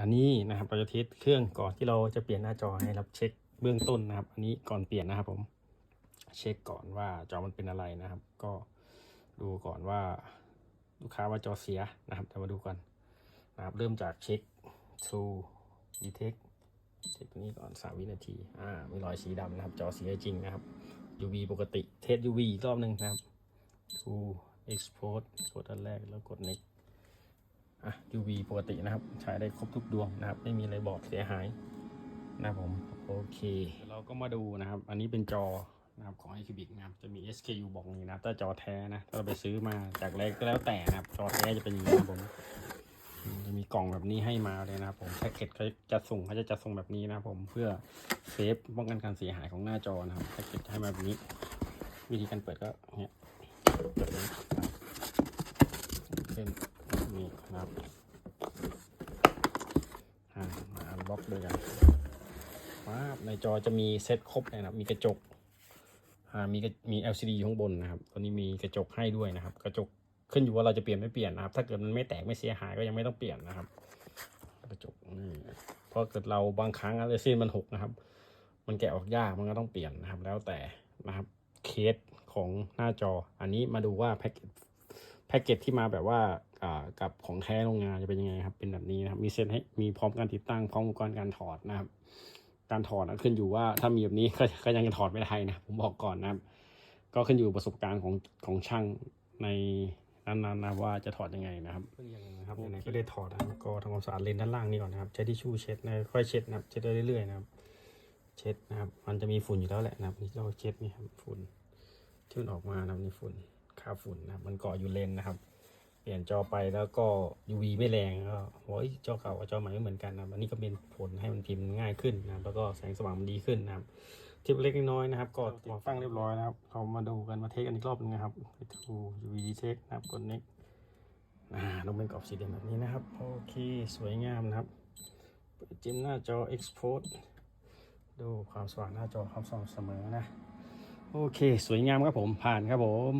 อันนี้นะครับเราจะเทสเครื่องก่อนที่เราจะเปลี่ยนหน้าจอให้รับเช็คเบื้องต้นนะครับ อันนี้ก่อนเปลี่ยนนะครับผมเช็คก่อนว่าจอมันเป็นอะไรนะครับ ก็ดูก่อนว่าลูกค้าว่าจอเสียนะครับเดี๋ยวมาดูกันนะครับเริ่มจากเช็ค True Detect เช็คตัวนี้ก่อน 3 วินาที อ่า มีรอยสีดำนะครับ จอเสียจริงนะครับ UV ปกติ เทส UV อีกรอบหนึ่งนะครับ True Export กดอันแรกแล้วกด next อะ UV ปกตินะครับ ใช้ได้ครบทุกดวงนะครับ ไม่มีอะไรบอกเสียหายนะครับผม โอเคเราก็มาดูนะครับ อันนี้เป็นจอนะครับของ i q b i c นะครับ จะมี SKU บอกอย่างนี้นะถ้าจอแท้นะ ถ้าเราไปซื้อมาจากแรกก็แล้วแต่นะครับ จอแท้จะเป็นอย่างนี้นะครับผม จะมีกล่องแบบนี้ให้มาเลยนะครับผมแพ็กเกจเขาจะส่งเขาจะจัดส่งแบบนี้นะครับผม เพื่อเซฟป้องกันการเสียหายของหน้าจอนะครับแพ็กเกจให้มาแบบนี้ วิธีการเปิดก็เนี่ยเปิดเลยนะครับขึ้น นะครับอ่ามาอันบล็อกด้วยกันว้าบในจอจะมีเซตครบเลยนะครับ มีกระจกมีมี LCD อยู่ข้างบนนะครับตัวนี้มีกระจกให้ด้วยนะครับ กระจกขึ้นอยู่ว่าเราจะเปลี่ยนไม่เปลี่ยนนะครับ ถ้าเกิดมันไม่แตกไม่เสียหายก็ยังไม่ต้องเปลี่ยนนะครับ กระจกนี่เพราะเกิดเราบางครั้งอะเรซินมันหกนะครับ มันแกะออกยากมันก็ต้องเปลี่ยนนะครับ แล้วแต่นะครับเคสของหน้าจอ อันนี้มาดูว่าแพ็กเกจ แพ็กเกจที่มาแบบว่ากับของแท้โรงงานจะเป็นยังไงครับ เป็นแบบนี้นะครับ มีเซ็ตให้มีพร้อมการติดตั้งพร้อมอุปกรณ์การถอดนะครับ การถอดนะขึ้นอยู่ว่าถ้ามีแบบนี้ก็ก็ยังจะถอดไม่ได้นะผมบอกก่อนนะครับ ก็ขึ้นอยู่ประสบการณ์ของของช่างในนั้นๆนะว่าจะถอดยังไงนะครับเพิ่งยังนะครับไหนๆก็ได้ถอดนะครับก็ทำความสะอาดเลนด้านล่างนี่ก่อนนะครับ ใช้ทิชชู่เช็ดนะค่อยเช็ดนะครับเช็ดได้เรื่อยๆนะครับ เช็ดนะครับ มันจะมีฝุ่นอยู่แล้วแหละนะครับนี่เราเช็ดนี่ครับฝุ่นที่มันออกมานะครับนี่ฝุ่น คราฝุ่นนะครับ มันเกาะอยู่เลนนะครับ เปลี่ยนจอไปแล้วก็ UV ไม่แรงก็โอ้ยจอเก่ากับจอใหม่ไม่เหมือนกันนะครับ อันนี้ก็เป็นผลให้มันพิมพ์ง่ายขึ้นนะครับ แล้วก็แสงสว่างมันดีขึ้นนะครับทิปเล็กน้อยนะครับ ก็ติดตั้งเรียบร้อยนะครับเรามาดูกันมาเทสกันอีกรอบนึงนะครับไปดู UV detect นะครับกด next อ่าลงเป็นกรอบสีแดงแบบนี้นะครับ โอเค สวยงามนะครับจิ้มหน้าจอ export ดูความสว่างหน้าจอความสม่ำเสมอนะ โอเค สวยงามครับผมผ่านครับผม